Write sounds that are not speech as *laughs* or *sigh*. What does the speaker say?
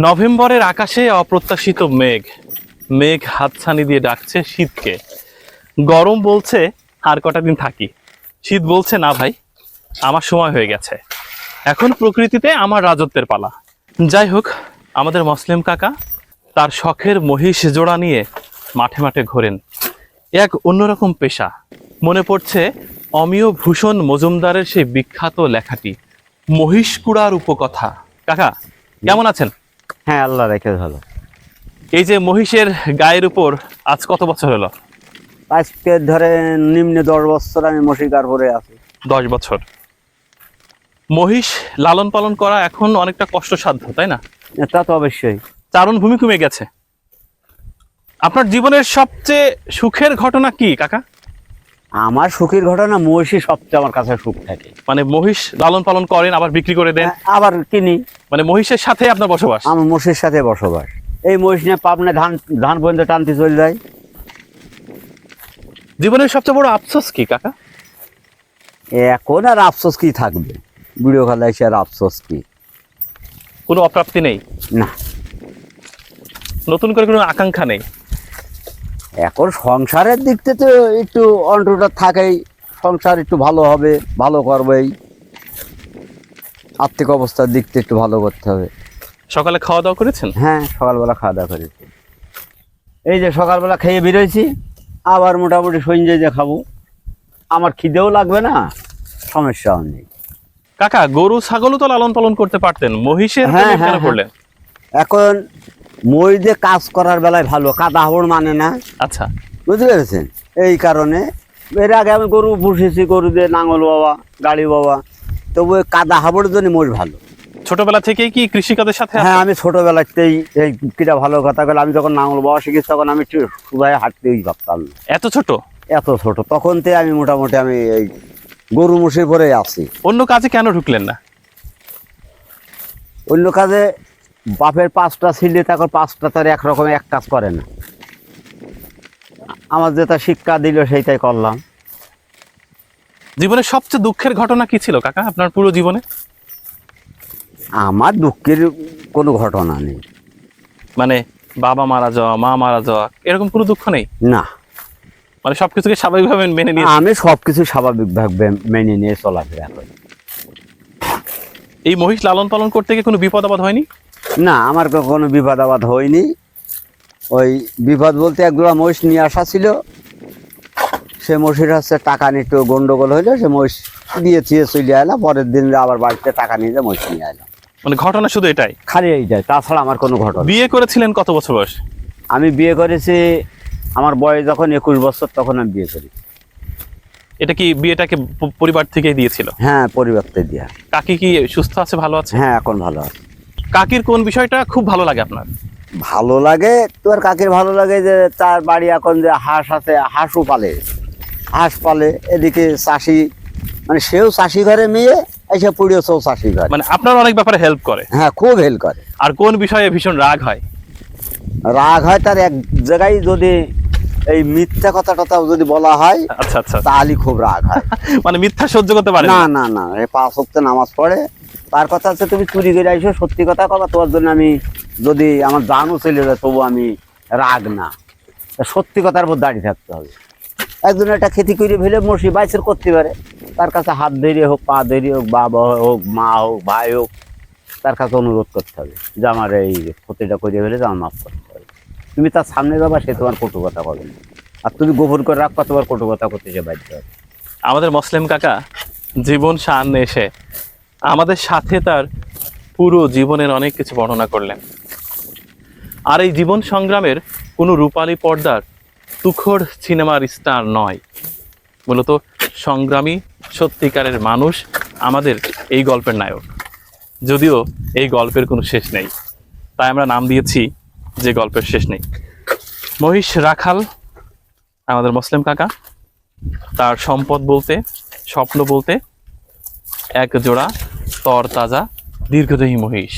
নভেম্বরের আকাশে অপ্রত্যাশিত মেঘ। মেঘ হাতছানি দিয়ে ডাকছে শীতকে। গরম বলছে, আর কটা দিন থাকি। শীত বলছে, না ভাই, আমার সময় হয়ে গেছে। এখন প্রকৃতিতে আমার রাজত্বের পালা। যাই হোক, আমাদের মুসলিম কাকা তার শখের মহিষ জোড়া নিয়ে মাঠে মাঠে ঘোরেন। এক অন্যরকম পেশা। মনে পড়ছে, অমিয় ভূষণ মজুমদারের সেই বিখ্যাত লেখাটি মহিষকুড়ার উপকথা। কাকা, কেমন আছেন? হ্যাঁ আল্লাহ রেখে ভালো। এই যে মহিষের গায়ের উপর আজ কত বছর হলো? আজকে ধরে নিম্নে দশ বছর আমি মশিকার করে আছি। দশ বছর। মহিষ লালন পালন করা এখন অনেকটা কষ্টসাধ্য তাই না? তা তো অবশ্যই। চারণ ভূমি কমে গেছে। আপনার জীবনের সবচেয়ে সুখের ঘটনা কি কাকা? আমার সুখের ঘটনা মহিষী সবচেয়ে আমার কাছে সুখ থাকে। মানে মহিষ লালন পালন করেন আবার বিক্রি করে দেন। আবার কিনি। মানে মহিষের সাথে আপনার বসবাস? আমার মহিষের সাথে বসবাস। এই মহিষ নিয়ে পাবনা ধান ধান পর্যন্ত টানতে চলে যায়। জীবনের সবচেয়ে বড় আফসোস কি কাকা? এখন আর আফসোস কি থাকবে? বুড়ো খেলা এসে আর আফসোস কি? কোনো অপ্রাপ্তি নেই? না। নতুন করে কোনো আকাঙ্ক্ষা নেই? এখন সংসারের দিক থেকে তো একটু অন্টটা থাকেই সংসার একটু ভালো হবে ভালো করবেই। আর্থিক অবস্থার দিক থেকে একটু ভালো করতে হবে। সকালে খাওয়া দাওয়া করেছেন? হ্যাঁ সকালবেলা খাওয়া দাওয়া করেছি। এই যে সকালবেলা খেয়ে বেরোইছি আবার মোটামুটি সঞ্জয় যে খাব। আমার খিদেও লাগবে না সমস্যাও নেই। কাকা গরু ছাগলও তো লালন পালন করতে পারতেন। মহিষের হ্যাঁ, হ্যাঁ, হ্যাঁ। করলেন? এখন মই যে কাজ করার বেলায় ভালো কাদা হাবড় মানে না। আচ্ছা। বুঝতে পেরেছেন? এই কারণে এর আগে আমি গরু পুষেছি গরু দিয়ে নাঙল বাবা গাড়ি বাবা তবু ওই কাদা হাবড়ের জন্য মই ভালো। ছোটবেলা থেকেই কি কৃষিকাজের সাথে হ্যাঁ আমি ছোটবেলাতেই এই কিটা ভালো কথা বলে আমি যখন নাঙল বাবা শিখেছি তখন আমি সুবাই হাঁটতেই ভাবতাম। না। এত ছোট? এত ছোট। তখন থেকে আমি মোটামুটি আমি এই গরু মুসির পরে আছি। অন্য কাজে কেন ঢুকলেন না? অন্য কাজে বাপের পাঁচটা ছিলে তখন পাঁচটা তার একরকম এক কাজ করে না। আমার যেটা শিক্ষা দিল সেইটাই করলাম। জীবনের সবচেয়ে দুঃখের ঘটনা কি ছিল কাকা আপনার পুরো জীবনে? আমার দুঃখের কোনো ঘটনা নেই। মানে বাবা মারা যাওয়া মা মারা যাওয়া এরকম কোনো দুঃখ নেই? না। মানে সবকিছুকে স্বাভাবিকভাবে মেনে নিয়ে আমি সবকিছু স্বাভাবিকভাবে মেনে নিয়ে চলাফেরা করি। এই মহিষ লালন পালন করতে গিয়ে কোনো বিপদ আপদ হয়নি? না আমার কোনো বিপদ আপদ হয়নি। ওই বিপদ বলতে একজোড়া মহিষ নিয়ে আসা ছিল। সে মহিষের হচ্ছে টাকা নিয়ে একটু গন্ডগোল হইল সে মহিষ দিয়ে চিয়ে চলে এলাম পরের দিন আবার বাড়িতে টাকা নিয়ে যে মহিষ নিয়ে এলাম মানে ঘটনা শুধু এটাই? খালি এইটাই তাছাড়া আমার কোনো ঘটনা বিয়ে করেছিলেন কত বছর বয়স? আমি বিয়ে করেছি আমার বয়স যখন একুশ বছর তখন আমি বিয়ে করি। এটা কি বিয়েটাকে পরিবার থেকেই দিয়েছিল? হ্যাঁ পরিবার থেকে দিয়া। কাকি কি সুস্থ আছে ভালো আছে? হ্যাঁ এখন ভালো আছে। কাকির কোন বিষয়টা খুব ভালো লাগে আপনার? ভালো লাগে তোর কাকির ভালো লাগে যে তার বাড়ি এখন যে হাঁস আছে হাঁসও পালে। হাঁস পালে এদিকে চাষি মানে সেও চাষি ঘরে মেয়ে এসে পুড়িয়েছেও চাষি ঘরে। মানে আপনার অনেক ব্যাপারে হেল্প করে। হ্যাঁ খুব হেল্প করে। আর কোন বিষয়ে ভীষণ রাগ হয়? রাগ হয় তার এক জায়গায় যদি এই মিথ্যা কথা টথাও যদি বলা হয় আচ্ছা আচ্ছা। তাহলে খুব রাগ হয়। *laughs* মানে মিথ্যা সহ্য করতে পারে না? না না এই পাঁচ হপ্তাহ নামাজ পড়ে তার কথা হচ্ছে তুমি চুরি করে আইসো, সত্যি কথা কথা তোমার জন্য আমি যদি আমার জানও চলে যায়, তবু আমি রাগ না। সত্যি কথার উপর দাঁড়িয়ে থাকতে হবে। একজন একটা খেতি করে ফেলে, মসি বাইসের করতে পারে। তার কাছে হাত ধরে হোক, পা ধরে হোক, বাবা হোক, মা হোক, ভাই হোক, তার কাছে অনুরোধ করতে হবে যে আমার এই ক্ষতিটা করে ফেলে আমার মাফ করতে হবে। তুমি তার সামনে যাবা, সে তোমার কটু কথা বলে না। আর তুমি গোপন করে রাখবা, তোমার কটু কথা করতে সে বাধ্য হবে। আমাদের মুসলিম কাকা, জীবন সামনে এসে আমাদের সাথে তার পুরো জীবনের অনেক কিছু বর্ণনা করলেন। আর এই জীবন সংগ্রামের কোনো রূপালী পর্দার তুখর সিনেমার স্টার নয়। মূলত সংগ্রামী, সত্যিকারের মানুষ আমাদের এই গল্পের নায়ক। যদিও এই গল্পের কোনো শেষ নেই। তাই আমরা নাম দিয়েছি যে গল্পের শেষ নেই। মহিষ রাখাল, আমাদের মুসলিম কাকা, তার সম্পদ বলতে, স্বপ্ন বলতে এক জোড়া তরতাজা দীর্ঘদেহী মহিষ।